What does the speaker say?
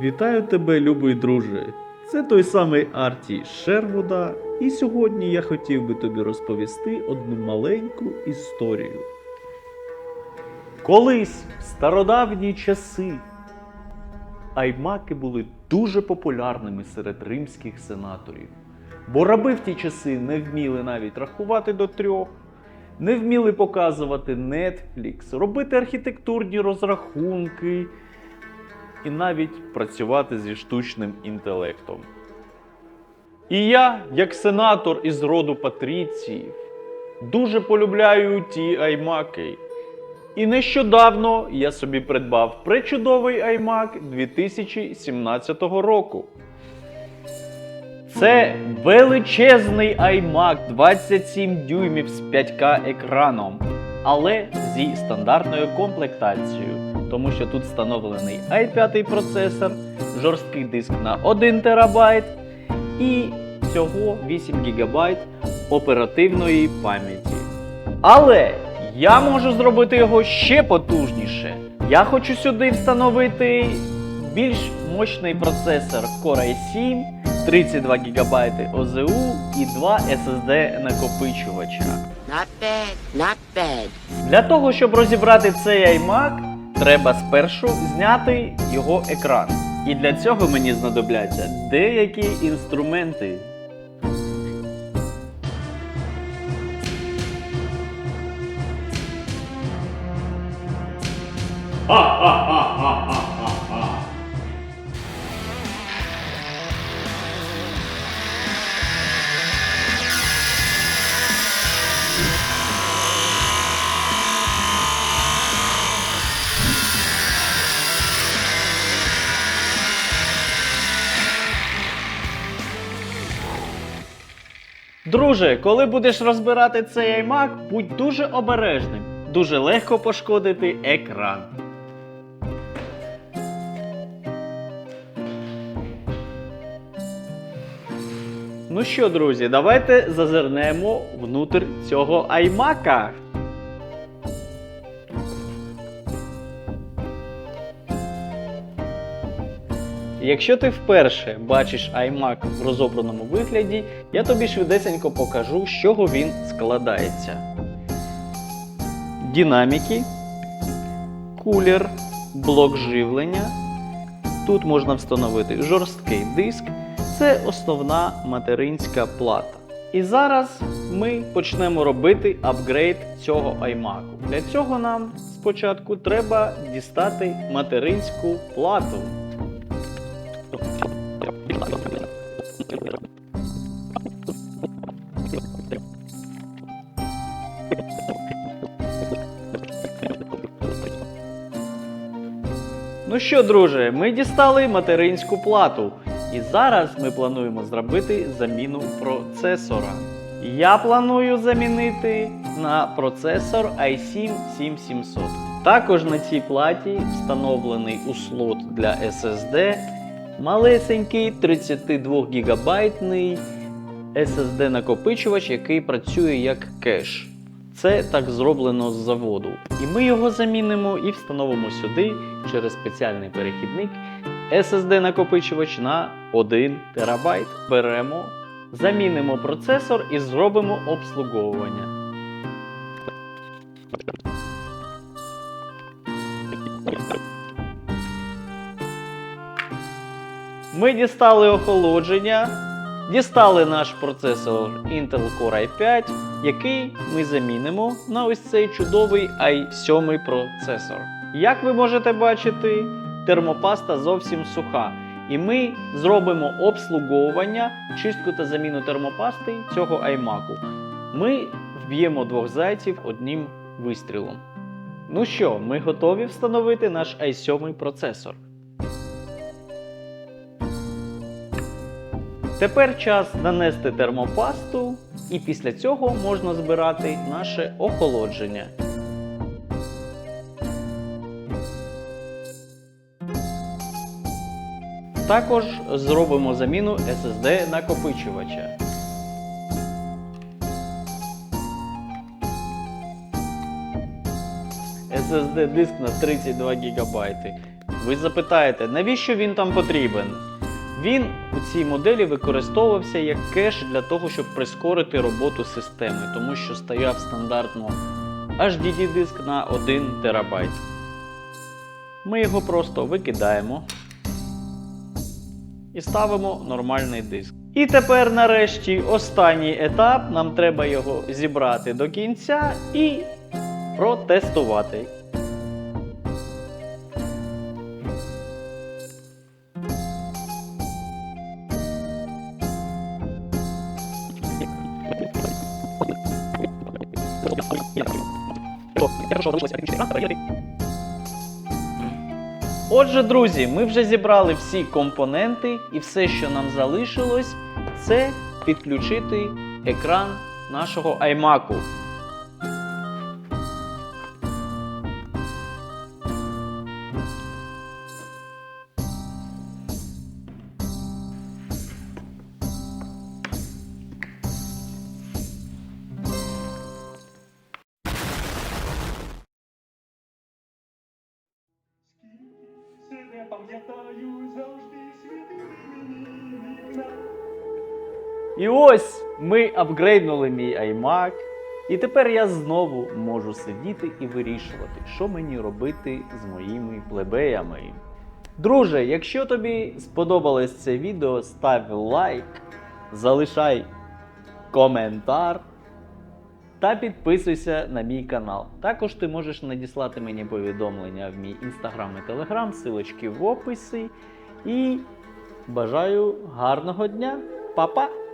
Вітаю тебе, любий друже. Це той самий Арті Шервуда, і сьогодні я хотів би тобі розповісти одну маленьку історію. Колись, в стародавні часи, аймаки були дуже популярними серед римських сенаторів, бо раби в ті часи не вміли навіть рахувати до трьох, не вміли показувати Netflix, робити архітектурні розрахунки і навіть працювати зі штучним інтелектом. І я, як сенатор із роду патріціїв, дуже полюбляю ті аймаки. І нещодавно я собі придбав пречудовий iMac 2017 року. Це величезний iMac 27 дюймів з 5К екраном, але зі стандартною комплектацією, тому що тут встановлений i5 процесор, жорсткий диск на 1 ТБ і всього 8 ГБ оперативної пам'яті. Але я можу зробити його ще потужніше. Я хочу сюди встановити більш мощний процесор Core i7, 32 ГБ ОЗУ і 2 SSD накопичувача. Not bad, not bad. Для того, щоб розібрати цей iMac, треба спершу зняти його екран. І для цього мені знадобляться деякі інструменти. Друже, коли будеш розбирати цей iMac, будь дуже обережним. Дуже легко пошкодити екран. Ну що, друзі, давайте зазирнемо внутрь цього iMac. Якщо ти вперше бачиш iMac в розобраному вигляді, я тобі швидесенько покажу, з чого він складається. Динаміки, кулер, блок живлення. Тут можна встановити жорсткий диск. Це основна материнська плата. І зараз ми почнемо робити апгрейд цього iMac. Для цього нам спочатку треба дістати материнську плату. Ну що, друже, ми дістали материнську плату. І зараз ми плануємо зробити заміну процесора. Я планую замінити на процесор i7 7700. Також на цій платі встановлений у слот для SSD малесенький 32 гігабайтний SSD накопичувач, який працює як кеш. Це так зроблено з заводу. І ми його замінимо і встановимо сюди через спеціальний перехідник SSD накопичувач на 1 ТБ. Беремо, замінимо процесор і зробимо обслуговування. Ми дістали охолодження, дістали наш процесор Intel Core i5, який ми замінимо на ось цей чудовий i7 процесор. Як ви можете бачити, термопаста зовсім суха. І ми зробимо обслуговування, чистку та заміну термопасти цього iMac. Ми вб'ємо двох зайців одним вистрілом. Ну що, ми готові встановити наш i7 процесор. Тепер час нанести термопасту, і після цього можна збирати наше охолодження. Також зробимо заміну SSD накопичувача. SSD диск на 32 ГБ. Ви запитаєте, навіщо він там потрібен? Він у цій моделі використовувався як кеш для того, щоб прискорити роботу системи, тому що стояв стандартно HDD диск на 1 терабайт. Ми його просто викидаємо і ставимо нормальний диск. І тепер, нарешті, останній етап. Нам треба його зібрати до кінця і протестувати. Отже, друзі, ми вже зібрали всі компоненти, і все, що нам залишилось, це підключити екран нашого iMac. І ось ми апгрейднули мій iMac. І тепер я знову можу сидіти і вирішувати, що мені робити з моїми плебеями. Друже, якщо тобі сподобалось це відео, став лайк, залишай коментар та підписуйся на мій канал. Також ти можеш надіслати мені повідомлення в мій інстаграм і телеграм, силочки в описі. І бажаю гарного дня, Па-па!